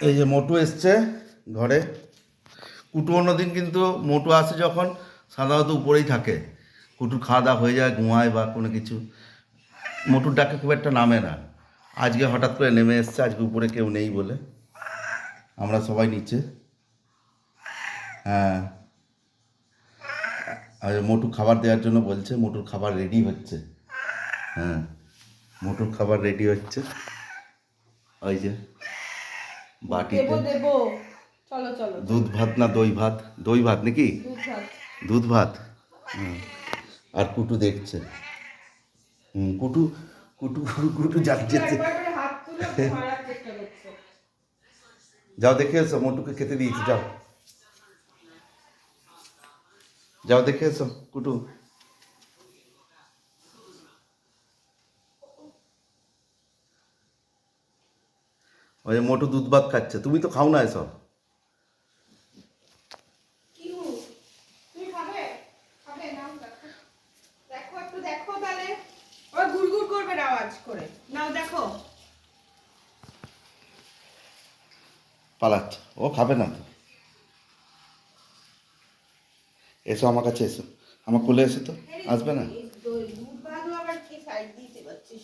এই যে মোটু এসছে ঘরে। কুটু অন্যদিন কিন্তু মোটু আসে যখন, সাধারণত উপরেই থাকে। কুটুর খাওয়া দাওয়া হয়ে যায়, ঘুমায় বা কোনো কিছু। মোটুর ডাকে খুব একটা নামে না। আজকে হঠাৎ করে নেমে এসছে, আজকে উপরে কেউ নেই বলে। আমরা সবাই নিচে। হ্যাঁ। আর মোটু খাবার দেওয়ার জন্য বলছে, মোটুর খাবার রেডি হচ্ছে। হ্যাঁ। মোটুর খাবার রেডি হচ্ছে। ওই যে। বাটিতে। দেবো চলো চলো। দুধ ভাত না দই ভাত? দই ভাত নাকি? দুধ ভাত। আর কুটু দেখছে। হুম কুটু কুটু কুটু যাচ্ছে। যাও দেখে এসো মোটুকে খেতে দিয়েছি যাও। যাও দেখে এসো কুটু। ওই যে মোটু দুধ ভাত খাচ্ছে। তুমি তো খাও না এসব। পালাচ্ছে। ও খাবে না তো। এসো আমার কাছে এসো। আমার কোলে এসে তো। আসবে না এই দই দুধ ভাতও আবার কি সাইড দিতে পারছিস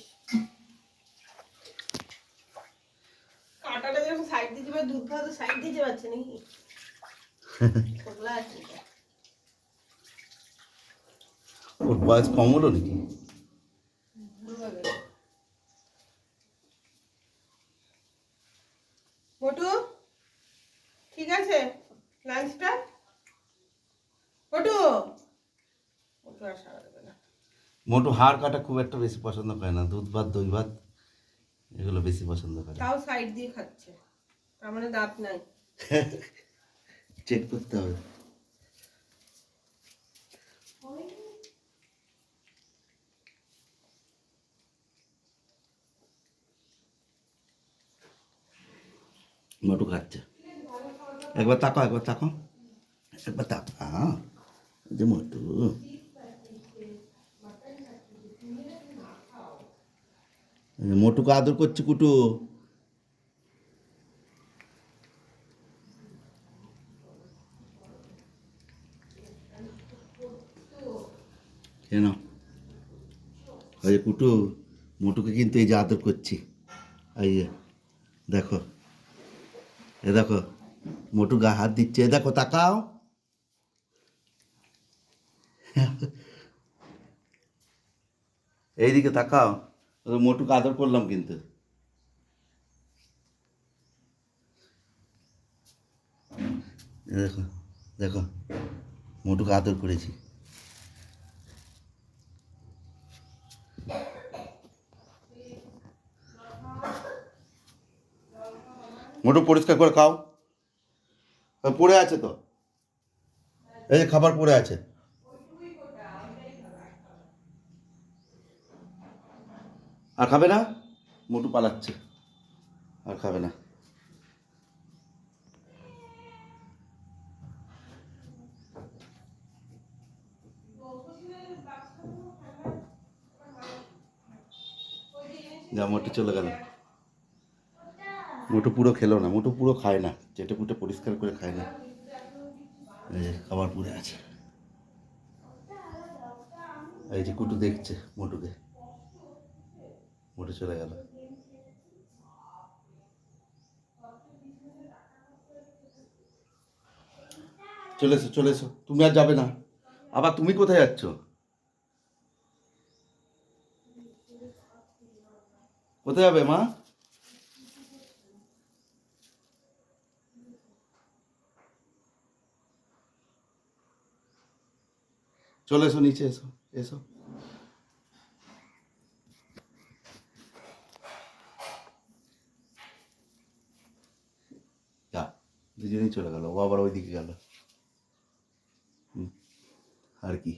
কাঁটাটা যখন সাইড দিতে পারছে নাকি। ওর বয়স কম হলো নাকি? মোটু ঠিক আছে? লাঞ্চটা মোটু মোটু আর সারা দেবে না। মোটু হাড় কাটা খুব একটা বেশি পছন্দ করে না দুধ ভাত দই ভাত এগুলো বেশি পছন্দ করে। তাও সাইড দিয়ে খাচ্ছে। তার মানে দাঁত নাই চেক করতে হবে মোটু খাচ্ছে একবার তাকো একবার তাকো একবার তাকা এই যে মোটু এই যে মোটুকে আদর করছে কুটু কেন? ওই কুটু, মোটুকে কিন্তু এই যে আদর করছি। এই দেখো। এ দেখো, মোটু গা হাত দিচ্ছে। এ দেখো, তাকাও। এইদিকে তাকাও। মোটুকে আদর করলাম কিন্তু। দেখো দেখো, মোটুকে আদর করেছি। মোটু পরিষ্কার করে খাও। পড়ে আছে তো? এই যে খাবার পড়ে আছে। আর খাবে না? মোটু পালাচ্ছে। আর খাবে না। যা মোটু চলে গেল। মোটু পুরো খেলো না, মোটু পুরো খায় না, চেটে পুটে পরিষ্কার করে খায় না। খাবার পুড়ে আছে। এই যে কুটু দেখছে মোটুকে। মোটু চলে গেল। চলে এসো চলে এসো। তুমি আর যাবে না। আবার তুমি কোথায় যাচ্ছ? কোথায় যাবে মা? চলে এসো নিচে এসো এসো। দুজনেই চলে গেল ও আবার ওইদিকে গেল। আর কি?